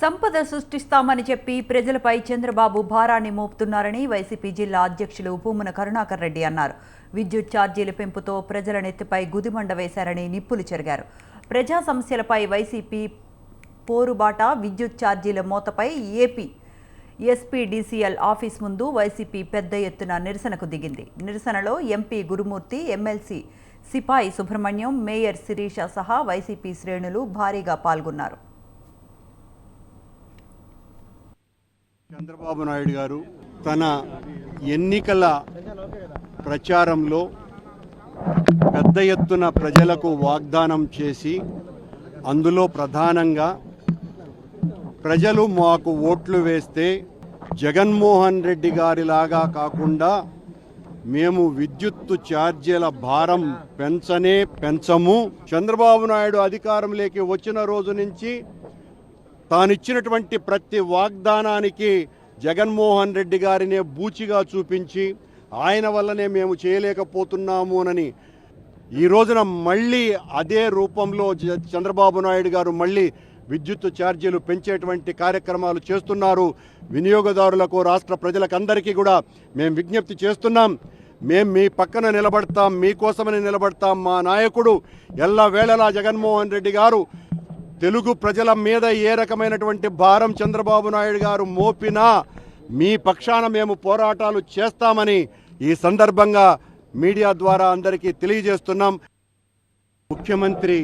సంపద సృష్టిస్తామని చెప్పి ప్రజలపై చంద్రబాబు భారాన్ని మోపుతున్నారని వైసీపీ జిల్లా అధ్యక్షులు భూమన కరుణాకర్ రెడ్డి అన్నారు. విద్యుత్ ఛార్జీల పెంపుతో ప్రజల నెత్తిపై గుదిమండ వేశారని నిప్పులు చెరిగారు. ప్రజా సమస్యలపై వైసీపీ పోరుబాట విద్యుత్ ఛార్జీల మోతపై ఏపీ ఎస్పీడీసీఎల్ ఆఫీస్ ముందు వైసీపీ పెద్ద ఎత్తున నిరసనకు దిగింది. నిరసనలో ఎంపీ గురుమూర్తి ఎమ్మెల్సీ సిపాయి సుబ్రహ్మణ్యం మేయర్ శిరీష సహా వైసీపీ శ్రేణులు భారీగా పాల్గొన్నారు. చంద్రబాబు నాయుడు గారు తన ఎన్నికల ప్రచారంలో పెద్ద ఎత్తున ప్రజలకు వాగ్దానం చేసి అందులో ప్రధానంగా ప్రజలు మాకు ఓట్లు వేస్తే జగన్మోహన్ రెడ్డి గారిలాగా కాకుండా మేము విద్యుత్తు ఛార్జీల భారం పెంచనే పెంచము. చంద్రబాబు నాయుడు అధికారంలోకి వచ్చిన రోజు నుంచి తానిచ్చినటువంటి ప్రతి వాగ్దానానికి జగన్మోహన్ రెడ్డి గారినే బూచిగా చూపించి ఆయన వల్లనే మేము చేయలేకపోతున్నాము అని ఈ రోజున మళ్ళీ అదే రూపంలో చంద్రబాబు నాయుడు గారు మళ్ళీ విద్యుత్ ఛార్జీలు పెంచేటువంటి కార్యక్రమాలు చేస్తున్నారు. వినియోగదారులకు రాష్ట్ర ప్రజలకందరికీ కూడా మేము విజ్ఞప్తి చేస్తున్నాం. మేం మీ పక్కన నిలబడతాం మీకోసమని నిలబడతాం మా నాయకుడు. ఎల్లవేళలా జగన్మోహన్ రెడ్డి గారు తెలుగు ప్రజల మీద ఏ రకమైనటువంటి భారం చంద్రబాబు నాయుడు గారు మోపినా మీ పక్షాన మేము పోరాటాలు చేస్తామని ఈ సందర్భంగా మీడియా ద్వారా అందరికీ తెలియజేస్తున్నాం. ముఖ్యమంత్రి